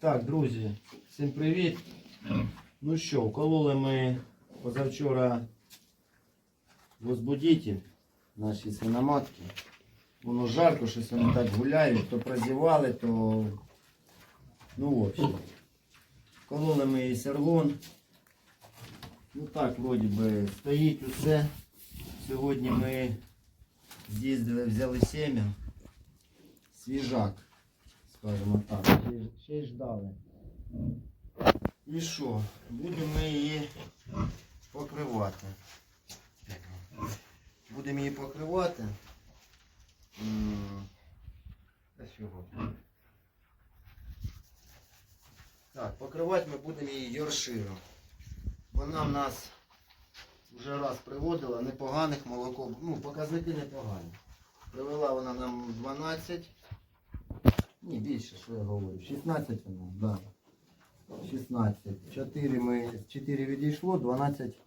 Так, друзі, всім привіт. Ну що, вкололи ми позавчора возбудитель наші свиноматки. Воно жарко, щось вони так гуляють, то прозівали, то. Ну, в общем. Вкололи ми їй серлон. Ну так, вроді би, стоїть усе. Сьогодні ми з'їздили, взяли сім'я. Свіжак, скажімо так. Ще, й ждали. І що? Будемо ми її покривати. Будемо її покривати. Так, покривати ми будемо її йорширом. Вона в нас вже раз приводила, непоганих молоко, ну, показники непогані. Привела вона нам 12. Ні, більше, що я говорю. 16 вона, да. 16. 4 ми, 4 відійшло, 12,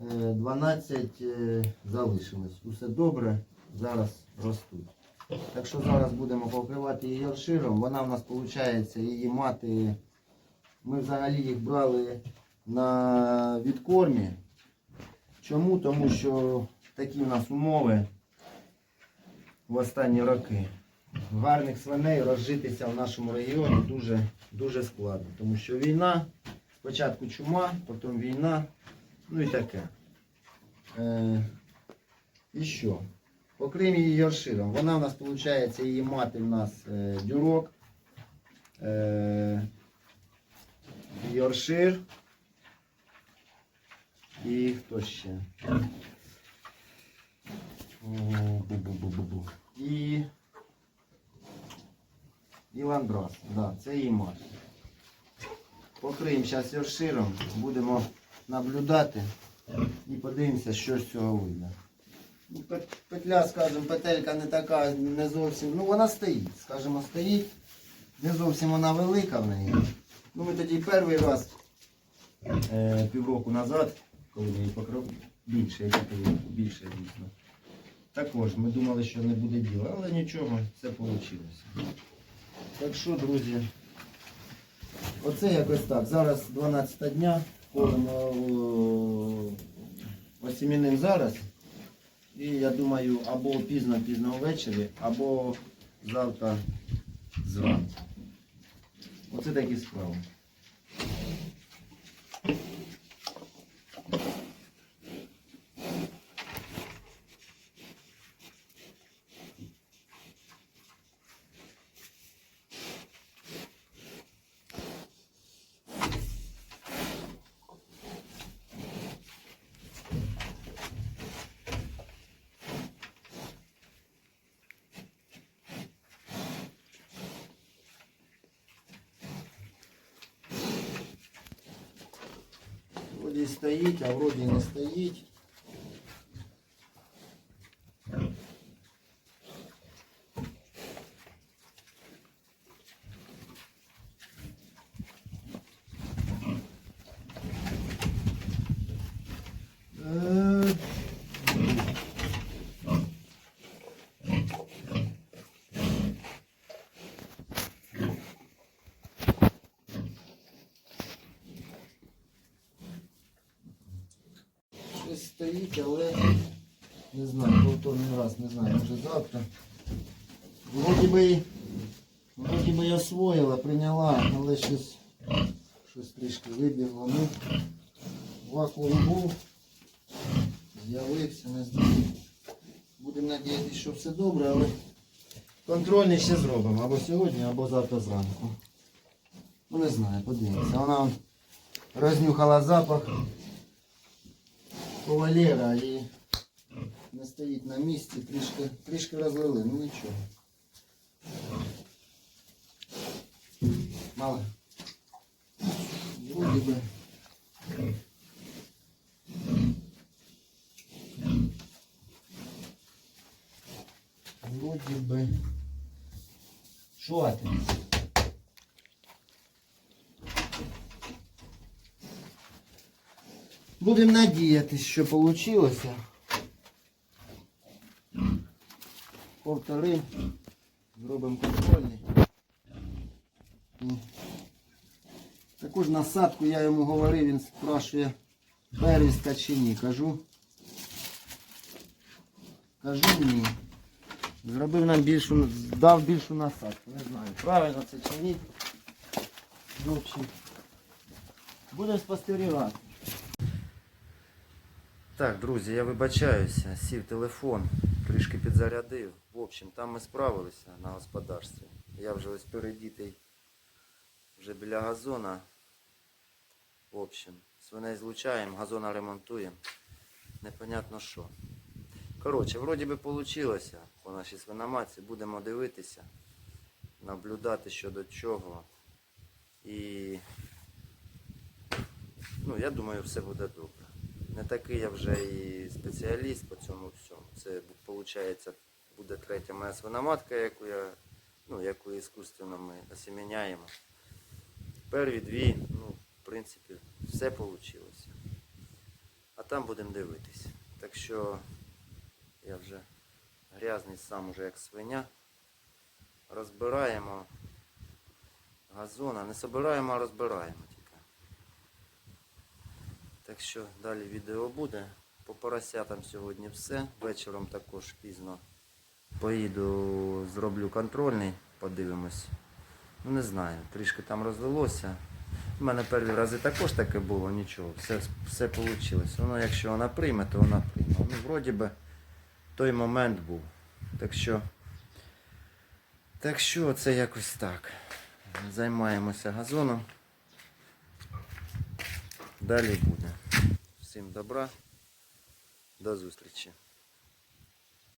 е, 12 е, залишилось. Усе добре, зараз ростуть. Так що зараз будемо покривати її йорширом. Вона в нас виходить, її мати. Ми взагалі їх брали на відкормі. Чому? Тому що такі в нас умови в останні роки. Гарних свиней розжитися в нашому регіоні дуже, дуже складно. Тому що війна, спочатку чума, потім війна, ну і таке. Е, і що? Покрим її йорширом. Вона в нас виходить, її мати в нас е, дюрок, е, йоршир. І хто ще? Бу-бу-бу-бу-бу. І. І ландрас. Да, це її мать. Покриємо зараз йорширом, будемо наблюдати і подивимося, що з цього вийде. Ну, Петля, скажімо, петелька не така, не зовсім. Ну вона стоїть, скажімо, стоїть. Не зовсім вона велика в неї. Ну ми тоді перший раз е, півроку назад, коли ми її покрив більше, більше дійсно. Також ми думали, що не буде діла, але нічого, все вийшло. Так що, друзі, оце якось так. Зараз 12 дня, колемо осіміним зараз. І я думаю, або пізно-пізно ввечері, або завтра зранку. Оце такі справи. Вроді стоїть, а вроді не стоїть. Стоїть, але не знаю, повторний раз, не знаю, може завтра. Вроді би, вроді би освоїла, прийняла, але щось, щось трішки вибігло. Ну, вакуум був, з'явився, не знаю. Будемо надіятися, що все добре, але контрольний ще зробимо. Або сьогодні, або завтра зранку. Ну не знаю, подивимося. Вона рознюхала запах кавалера і не стоїть на місці, трішки, трішки розлили, ну нічого. Мало. Вроді би. Вроді би. Що ти? Будемо надіятися, що вийшло. Повтори. Зробимо контрольний. І Таку ж насадку я йому говорив, він спрашує, березька чи ні. Кажу. Кажу ні. Зробив нам більшу, дав більшу насадку. Не знаю, правильно це чи ні. Будемо спостерігати. Так, друзі, я вибачаюся, сів телефон, трішки підзарядив. В общем, там ми справилися на господарстві. Я вже ось передітий вже біля газона. В общем, свиней злучаємо, газона ремонтуємо. Непонятно що. Коротше, вроді би вийшло по нашій свиноматці. Будемо дивитися, наблюдати що до чого. І ну, я думаю, все буде добре. Не такий я вже і спеціаліст по цьому всьому. Це виходить, буде третя моя свиноматка, яку я, ну, яку іскусственно ми осіміняємо. Перві дві, ну, в принципі, все вийшло. А там будемо дивитись. Так що я вже грязний сам уже як свиня. Розбираємо газона. Не собираємо, а розбираємо. Так що далі відео буде. По поросятам сьогодні все. Вечором також пізно поїду, зроблю контрольний, подивимось. Ну не знаю, трішки там розлилося. У мене перші рази також таке було, нічого, все, все вийшло. Воно якщо вона прийме, то вона прийме. Ну, вроді би, той момент був. Так що, так що це якось так. Займаємося газоном. Далі буде. Всім добра. До зустрічі.